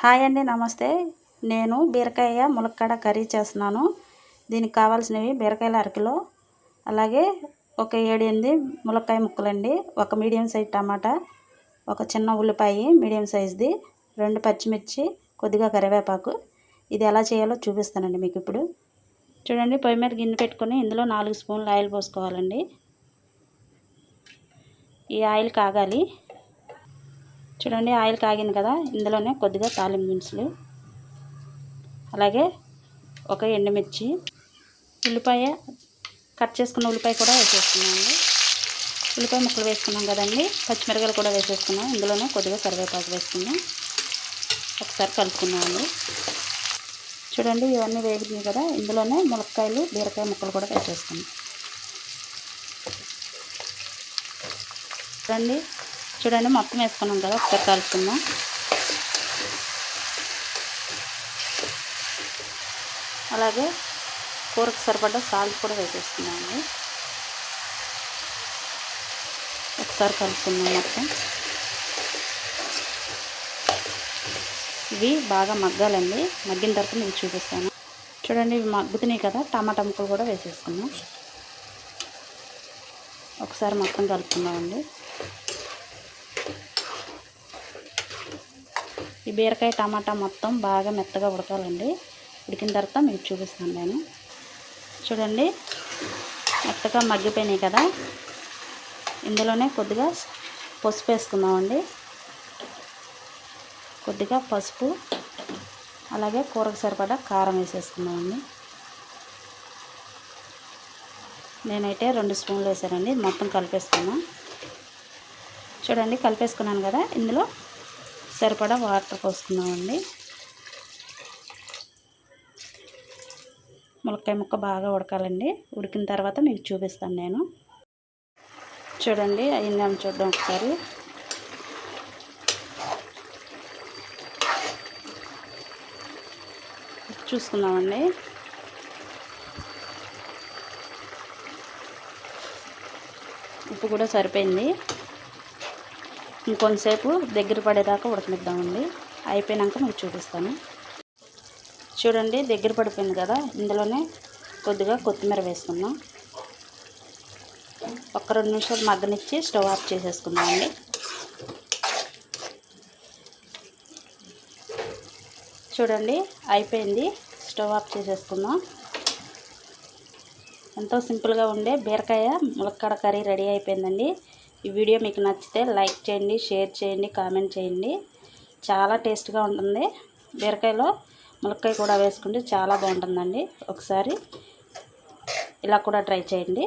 Hi అండి నమస్తే. నేను బీరకాయ ములక్కాడ కర్రీ చేస్తున్నాను. దీనికి కావాల్సినవి బీరకాయలు అరకిలో అలాగే ఒక ఏడు ఎనిమిది ములక్కాయ ముక్కలండి ఒక మీడియం సైజ్ టమాటా ఒక చిన్న ఉల్లిపాయ మీడియం సైజ్ది రెండు పచ్చిమిర్చి కొద్దిగా కరివేపాకు. ఇది ఎలా చేయాలో చూపిస్తానండి మీకు ఇప్పుడు. చూడండి పొయ్యి మీద గిన్నె పెట్టుకొని ఇందులో నాలుగు స్పూన్లు ఆయిల్ పోసుకోవాలండి. ఈ ఆయిల్ కాగాలి. చూడండి ఆయిల్ కాగింది కదా. ఇందులోనే కొద్దిగా తాలింపు దినుసులు. అలాగే ఒక ఎండుమిర్చి. ఉల్లిపాయ కట్ చేసుకున్న ఉల్లిపాయ కూడా వేసేసుకున్నామండి ఉల్లిపాయ ముక్కలు వేసుకున్నాం కదండి. పచ్చిమిరకాయలు కూడా వేసేసుకున్నాం ఇందులోనే కొద్దిగా కరివేపాకు వేసుకున్నాం. ఒకసారి కలుపుకున్నామండి చూడండి ఇవన్నీ వేగినాయి కదా. ఇందులోనే ములక్కాయలు బీరకాయ ముక్కలు కూడా వేసేసుకున్నాం. చూడండి చూడండి మొత్తం వేసుకున్నాం కదా ఒకసారి కలుపుకుందాం. అలాగే కూరకు సరిపడ్డ సాల్ట్ కూడా వేసేస్తున్నామండి. ఒకసారి కలుపుకుందాం మొత్తం. ఇవి బాగా మగ్గాలండి. మగ్గిన తర్వాత మీకు చూపిస్తాను. చూడండి ఇవి మగ్గుతున్నాయి కదా టమాటా ముక్కలు కూడా వేసేసుకున్నాం ఒకసారి మొత్తం కలుపుకుందామండి. ఈ బీరకాయ టమాటా మొత్తం బాగా మెత్తగా ఉడకాలండి. ఉడికిన తర్వాత మీకు చూపిస్తాను నేను. చూడండి మెత్తగా మగ్గిపోయినాయి కదా. ఇందులోనే కొద్దిగా పసుపు వేసుకుందామండి. కొద్దిగా పసుపు అలాగే కూరకు సరిపడా కారం వేసేసుకుందామండి. నేనైతే రెండు స్పూన్లు వేసానండి మొత్తం కలిపేసుకున్నాను చూడండి కలిపేసుకున్నాను కదా. ఇందులో సరిపడా వాటర్ పోసుకున్నామండి. ములక్కాయ ముక్క బాగా ఉడకాలండి. ఉడికిన తర్వాత మీకు చూపిస్తాను నేను. చూడండి అయిందేమో చూద్దాం ఒకసారి. చూసుకుందామండి. ఉప్పు కూడా సరిపోయింది. ఇంకొంతసేపు దగ్గర పడేదాకా ఉడకనిద్దామండి. అయిపోయినాక మీకు చూపిస్తాను. చూడండి దగ్గర పడిపోయింది కదా. ఇందులోనే కొద్దిగా కొత్తిమీర వేసుకుందాం. ఒక రెండు నిమిషాలు మగ్గనిచ్చి స్టవ్ ఆఫ్ చేసేసుకుందామండి. చూడండి అయిపోయింది. స్టవ్ ఆఫ్ చేసేసుకుందాం. ఎంతో సింపుల్గా ఉండే బీరకాయ ములక్కాడ కర్రీ రెడీ అయిపోయిందండి. ఈ వీడియో మీకు నచ్చితే లైక్ చేయండి షేర్ చేయండి కామెంట్ చేయండి. చాలా టేస్ట్గా ఉంటుంది. బీరకాయలో ములక్కాయ కూడా వేసుకుంటే చాలా బాగుంటుందండి. ఒకసారి ఇలా కూడా ట్రై చేయండి.